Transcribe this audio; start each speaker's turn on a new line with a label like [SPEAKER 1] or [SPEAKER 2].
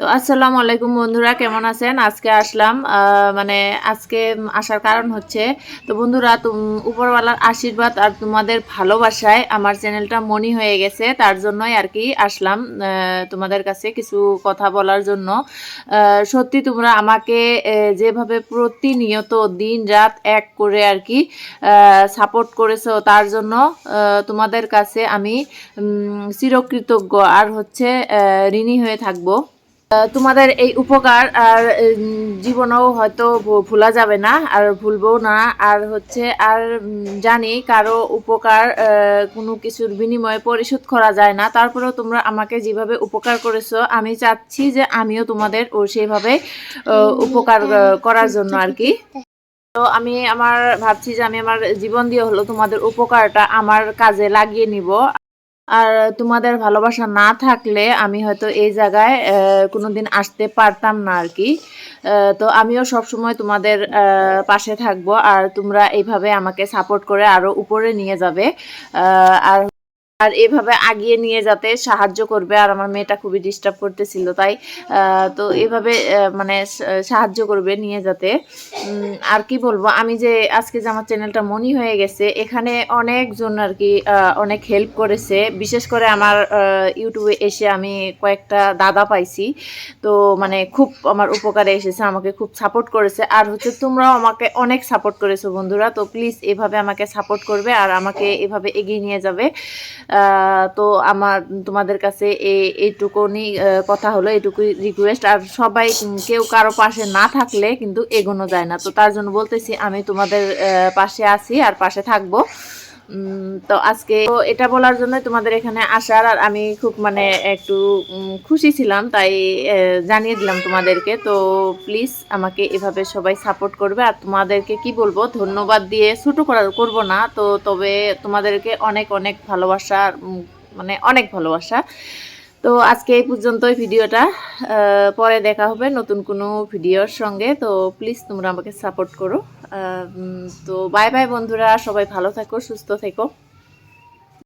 [SPEAKER 1] তো আসসালামু আলাইকুম বন্ধুরা, কেমন আছেন? আজকে আসলাম মানে আজকে আসার কারণ হচ্ছে, তো বন্ধুরা উপরওয়ালার আশীর্বাদ আর তোমাদের ভালোবাসায় আমার চ্যানেলটা মনি হয়ে গেছে, তার জন্যই আর কি আসলাম তোমাদের কাছে কিছু কথা বলার জন্য। সত্যি তোমরা আমাকে যেভাবে প্রতিনিয়ত দিন রাত এক করে আর কি সাপোর্ট করেছ, তার জন্য তোমাদের কাছে আমি চিরকৃতজ্ঞ। আর হচ্ছে ঋণী হয়ে থাকব। তোমাদের এই উপকার আর জীবনেও হয়তো ভোলা যাবে না আর ভুলবো না। আর হচ্ছে, আর জানি কারও উপকার কোনো কিছুর বিনিময়ে পরিশোধ করা যায় না। তারপরেও তোমরা আমাকে যেভাবে উপকার করেছ, আমি চাচ্ছি যে আমিও তোমাদের ও সেভাবে উপকার করার জন্য আর কি। তো আমি আমার, ভাবছি যে আমি আমার জীবন দিয়ে হলো তোমাদের উপকারটা আমার কাজে লাগিয়ে নিব। আর তোমাদের ভালোবাসা না থাকলে আমি হয়তো এই জায়গায় কোনো কোনোদিন আসতে পারতাম না আর কি। তো আমিও সবসময় তোমাদের পাশে থাকব আর তোমরা এইভাবে আমাকে সাপোর্ট করে আরও উপরে নিয়ে যাবে। আর আর এভাবে আগিয়ে নিয়ে যাতে সাহায্য করবে। আর আমার মেয়েটা খুবই ডিস্টার্ব করতেছিল, তাই তো এভাবে মানে সাহায্য করবে নিয়ে যাতে। আর কি বলব, আমি যে আজকে যে আমার চ্যানেলটা মনি হয়ে গেছে, এখানে অনেকজন আর কি অনেক হেল্প করেছে। বিশেষ করে আমার ইউটিউবে এসে আমি কয়েকটা দাদা পাইছি। তো মানে খুব আমার উপকারে এসেছে, আমাকে খুব সাপোর্ট করেছে। আর হচ্ছে তোমরাও আমাকে অনেক সাপোর্ট করেছ বন্ধুরা, তো প্লিজ এভাবে আমাকে সাপোর্ট করবে আর আমাকে এভাবে এগিয়ে নিয়ে যাবে। তো আমার, তোমাদের কাছে এই- এইটুকুনি কথা হলো, এটুকুই রিকোয়েস্ট আর সবাই কেউ কারও পাশে না থাকলে কিন্তু এগোনো যায় না। তো তার জন্য বলতেছি, আমি তোমাদের পাশে আছি আর পাশে থাকব। তো আজকে এটা বলার জন্য তোমাদের এখানে আসার, আর আমি খুব মানে একটু খুশি ছিলাম, তাই জানিয়ে দিলাম তোমাদেরকে। তো প্লিজ আমাকে এভাবে সবাই সাপোর্ট করবে, আর তোমাদেরকে কি বলব, ধন্যবাদ দিয়ে ছোটো করার করব না। তো তবে তোমাদেরকে অনেক অনেক ভালোবাসার মানে অনেক ভালোবাসা। তো আজকে এই পর্যন্তই ভিডিওটা। পরে দেখা হবে নতুন কোনো ভিডিওর সঙ্গে। তো প্লিজ তোমরা আমাকে সাপোর্ট করো। তো বাই বাই বন্ধুরা, সবাই ভালো থাকো, সুস্থ থেকো।